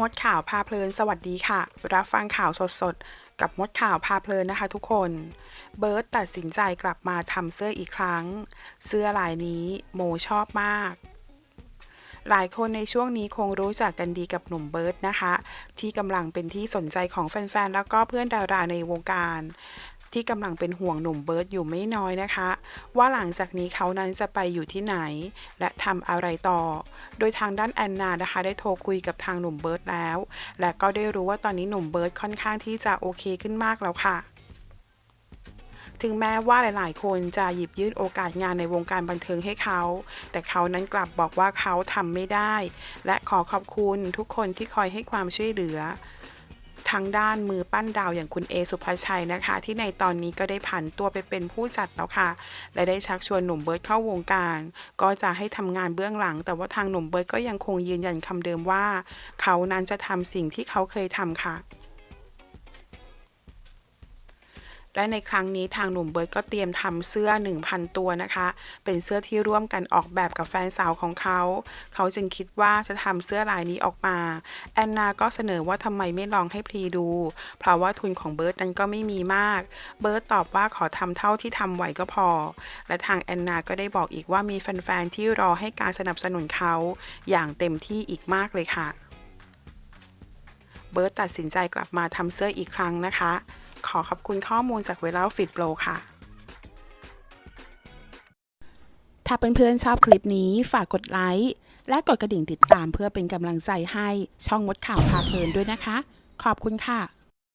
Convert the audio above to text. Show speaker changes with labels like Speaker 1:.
Speaker 1: มดข่าวพาเพลินสวัสดีค่ะ รับฟังข่าวสดๆ กับมดข่าวพาเพลินนะคะทุกคน เบิร์ตตัดสินใจกลับมาทำเสื้ออีกครั้ง เสื้อลายนี้โมชอบมาก หลายคนในช่วงนี้คงรู้จักกันดีกับหนุ่มเบิร์ตนะคะ ที่กำลังเป็นที่สนใจของแฟนๆ แล้วก็เพื่อนดาราในวงการ ที่กำลังเป็นห่วงหนุ่มเบิร์ตอยู่ไม่น้อยนะคะ ว่าหลังจากนี้เขานั้นจะไปอยู่ที่ไหน และทำอะไรต่อ โดยทางด้านแอนนานะคะ ได้โทรคุยกับทางหนุ่มเบิร์ตแล้ว และก็ได้รู้ว่าตอนนี้หนุ่มเบิร์ตค่อนข้างที่จะโอเคขึ้นมากแล้วค่ะถึงแม้ว่าหลาย ๆ คนจะหยิบยื่นโอกาสงานในวงการบันเทิงให้เขา แต่เขานั้นกลับบอกว่าเขาทำไม่ได้ และขอขอบคุณทุกคนที่คอยให้ความช่วยเหลือ ทางด้านมือปั้นดาวอย่างคุณเอสุภชัยนะคะ ที่ในตอนนี้ก็ได้ผันตัวไปเป็นผู้จัดแล้วค่ะ และได้ชักชวนหนุ่มเบิร์ดเข้าวงการ ก็จะให้ทำงานเบื้องหลัง แต่ว่าทางหนุ่มเบิร์ดก็ยังคงยืนยันคำเดิมว่า เขานั้นจะทำสิ่งที่เขาเคยทำค่ะ และในครั้งนี้ทางหนุ่มเบิร์ตก็เตรียมทำเสื้อ 1,000 ตัวนะคะ เป็นเสื้อที่ร่วมกันออกแบบกับแฟนสาวของเขา เขาจึงคิดว่าจะทำเสื้อลายนี้ออกมา แอนนาก็เสนอว่าทำไมไม่ลองให้พลีดู เพราะว่าทุนของเบิร์ตนั้นก็ไม่มีมาก เบิร์ตตอบว่าขอทำเท่าที่ทำไหวก็พอ และทางแอนนาก็ได้บอกอีกว่ามีแฟนๆที่รอให้การสนับสนุนเขา อย่างเต็มที่อีกมากเลยค่ะ เบิร์ตตัดสินใจกลับมาทำเสื้ออีกครั้งนะคะ ขอขอบคุณข้อมูลจากเวลาฟิตโปรค่ะ ถ้าเพื่อนๆชอบคลิปนี้ฝากกดไลค์และกดกระดิ่งติดตามเพื่อเป็นกำลังใจให้ช่องมดข่าวพาเพลินด้วยนะคะ ขอบคุณค่ะ